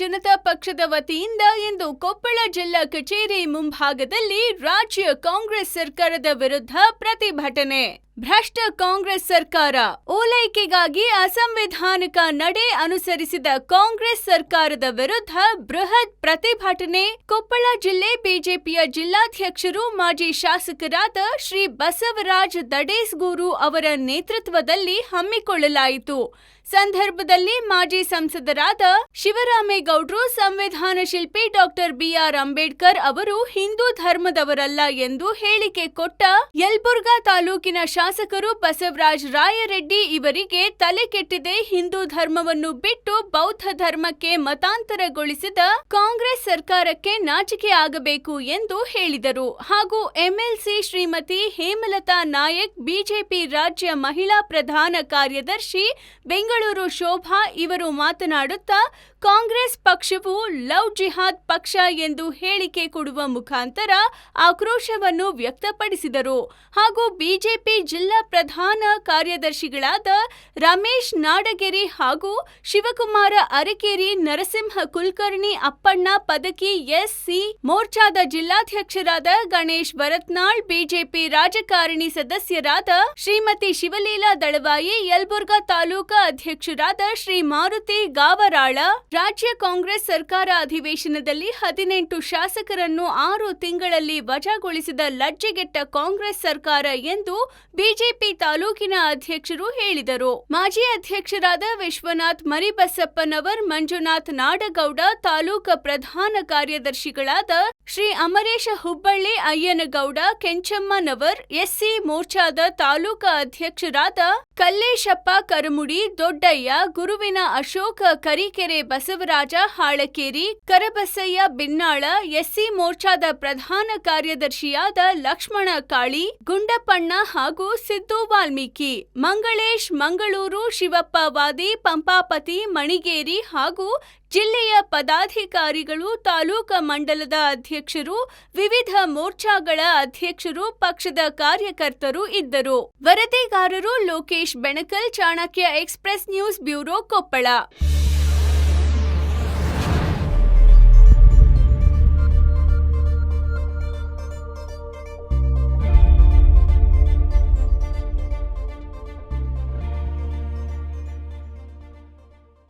ಜನತಾ ಪಕ್ಷದ ವತಿಯಿಂದ ಇಂದು ಕೊಪ್ಪಳ ಜಿಲ್ಲಾ ಕಚೇರಿ ಮುಂಭಾಗದಲ್ಲಿ ರಾಜ್ಯ ಕಾಂಗ್ರೆಸ್ ಸರ್ಕಾರದ ವಿರುದ್ಧ ಪ್ರತಿಭಟನೆ. ಭ್ರಷ್ಟ ಕಾಂಗ್ರೆಸ್ ಸರ್ಕಾರ ಓಲೈಕೆಗಾಗಿ ಅಸಂವಿಧಾನಿಕ ನಡೆ ಅನುಸರಿಸಿದ ಕಾಂಗ್ರೆಸ್ ಸರ್ಕಾರದ ವಿರುದ್ಧ ಬೃಹತ್ ಪ್ರತಿಭಟನೆ. ಕೊಪ್ಪಳ ಜಿಲ್ಲೆ ಬಿಜೆಪಿಯ ಜಿಲ್ಲಾಧ್ಯಕ್ಷರು ಮಾಜಿ ಶಾಸಕರಾದ ಶ್ರೀ ಬಸವರಾಜ್ ದಡೇಸ್ಗೂರು ಅವರ ನೇತೃತ್ವದಲ್ಲಿ ಹಮ್ಮಿಕೊಳ್ಳಲಾಯಿತು. ಸಂದರ್ಭದಲ್ಲಿ ಮಾಜಿ ಸಂಸದರಾದ ಶಿವರಾಮೇಗೌಡರು ಸಂವಿಧಾನ ಶಿಲ್ಪಿ ಡಾಕ್ಟರ್ ಬಿಆರ್ ಅಂಬೇಡ್ಕರ್ ಅವರು ಹಿಂದೂ ಧರ್ಮದವರಲ್ಲ ಎಂದು ಹೇಳಿಕೆ ಕೊಟ್ಟ ಯಲ್ಬುರ್ಗಾ ತಾಲೂಕಿನ ಶಾಸಕರು ಬಸವರಾಜ್ ರಾಯರೆಡ್ಡಿ ಇವರಿಗೆ ತಲೆ ಕೆಟ್ಟಿದೆ ಹಿಂದೂ ಧರ್ಮವನ್ನು ಬಿಟ್ಟು ಬೌದ್ಧ ಧರ್ಮಕ್ಕೆ ಮತಾಂತರಗೊಳಿಸಿದ ಕಾಂಗ್ರೆಸ್ ಸರ್ಕಾರಕ್ಕೆ ನಾಚಿಕೆ ಆಗಬೇಕು ಎಂದು ಹೇಳಿದರು. ಹಾಗೂ ಎಂಎಲ್ಸಿ ಶ್ರೀಮತಿ ಹೇಮಲತಾ ನಾಯಕ್ ಬಿಜೆಪಿ ರಾಜ್ಯ ಮಹಿಳಾ ಪ್ರಧಾನ ಕಾರ್ಯದರ್ಶಿ ಬೆಂಗಳೂರು ಶೋಭಾ ಇವರು ಮಾತನಾಡುತ್ತಾ ಕಾಂಗ್ರೆಸ್ ಪಕ್ಷವು ಲವ್ ಜಿಹಾದ್ ಪಕ್ಷ ಎಂದು ಹೇಳಿಕೆ ಕೊಡುವ ಮುಖಾಂತರ ಆಕ್ರೋಶವನ್ನು ವ್ಯಕ್ತಪಡಿಸಿದರು. ಹಾಗೂ ಬಿಜೆಪಿ ಜಿಲ್ಲಾ ಪ್ರಧಾನ ಕಾರ್ಯದರ್ಶಿಗಳಾದ ರಮೇಶ್ ನಾಡಗೆರೆ ಹಾಗೂ ಶಿವಕುಮಾರ ಅರಕೇರಿ, ನರಸಿಂಹ ಕುಲಕರ್ಣಿ, ಅಪ್ಪಣ್ಣ ಪದಕಿ ಎಸ್ಸಿ ಮೋರ್ಚಾದ ಜಿಲ್ಲಾಧ್ಯಕ್ಷರಾದ ಗಣೇಶ್ ಭರತ್ನಾಳ್, ಬಿಜೆಪಿ ರಾಜಕಾರಣಿ ಸದಸ್ಯರಾದ ಶ್ರೀಮತಿ ಶಿವಲೀಲಾ ದಳವಾಯಿ, ಯಲಬುರ್ಗಾ ತಾಲೂಕಾ ಅಧ್ಯಕ್ಷರಾದ ಶ್ರೀ ಮಾರುತಿ ಗಾವರಾಳ ರಾಜ್ಯ ಕಾಂಗ್ರೆಸ್ ಸರ್ಕಾರ ಅಧಿವೇಶನದಲ್ಲಿ ಹದಿನೆಂಟು ಶಾಸಕರನ್ನು ಆರು ತಿಂಗಳಲ್ಲಿ ವಜಾಗೊಳಿಸಿದ ಲಜ್ಜೆಗೆಟ್ಟ ಕಾಂಗ್ರೆಸ್ ಸರ್ಕಾರ ಎಂದು ಬಿಜೆಪಿ ತಾಲೂಕಿನ ಅಧ್ಯಕ್ಷರು ಹೇಳಿದರು. ಮಾಜಿ ಅಧ್ಯಕ್ಷರಾದ ವಿಶ್ವನಾಥ್ ಮರಿಬಸಪ್ಪನವರ್, ಮಂಜುನಾಥ್ ನಾಡಗೌಡ, ತಾಲೂಕ ಪ್ರಧಾನ ಕಾರ್ಯದರ್ಶಿಗಳಾದ ಶ್ರೀ ಅಮರೇಶ ಹುಬ್ಬಳ್ಳಿ ಅಯ್ಯನಗೌಡ, ಕೆಂಚಮ್ಮನವರ್, ಎಸ್ಸಿ ಮೋರ್ಚಾದ ತಾಲೂಕ ಅಧ್ಯಕ್ಷರಾದ ಕಲ್ಲೇಶಪ್ಪ, ಕರುಮುಡಿ, ದೊಡ್ಡಯ್ಯ, ಗುರುವಿನ ಅಶೋಕ, ಕರಿಕೆರೆ, ಬಸವರಾಜ, ಹಾಳಕೇರಿ, ಕರಬಸಯ್ಯ, ಬಿನ್ನಾಳ, ಎಸ್ಸಿ ಮೋರ್ಚಾದ ಪ್ರಧಾನ ಕಾರ್ಯದರ್ಶಿಯಾದ ಲಕ್ಷ್ಮಣ ಕಾಳಿ, ಗುಂಡಪ್ಪಣ್ಣ ಹಾಗೂ ಸಿದ್ದು ವಾಲ್ಮೀಕಿ, ಮಂಗಳೇಶ್, ಮಂಗಳೂರು, ಶಿವಪ್ಪ ವಾದಿ, ಪಂಪಾಪತಿ, ಮಣಿಗೇರಿ ಹಾಗೂ ಜಿಲ್ಲೆಯ ಪದಾಧಿಕಾರಿಗಳು, ತಾಲೂಕ ಮಂಡಲದ ಅಧ್ಯಕ್ಷರು, ವಿವಿಧ ಮೋರ್ಚಾಗಳ ಅಧ್ಯಕ್ಷರು, ಪಕ್ಷದ ಕಾರ್ಯಕರ್ತರು ಇದ್ದರು. ವರದಿಗಾರರು Lokesh Benakal Chanakya express news bureau Koppal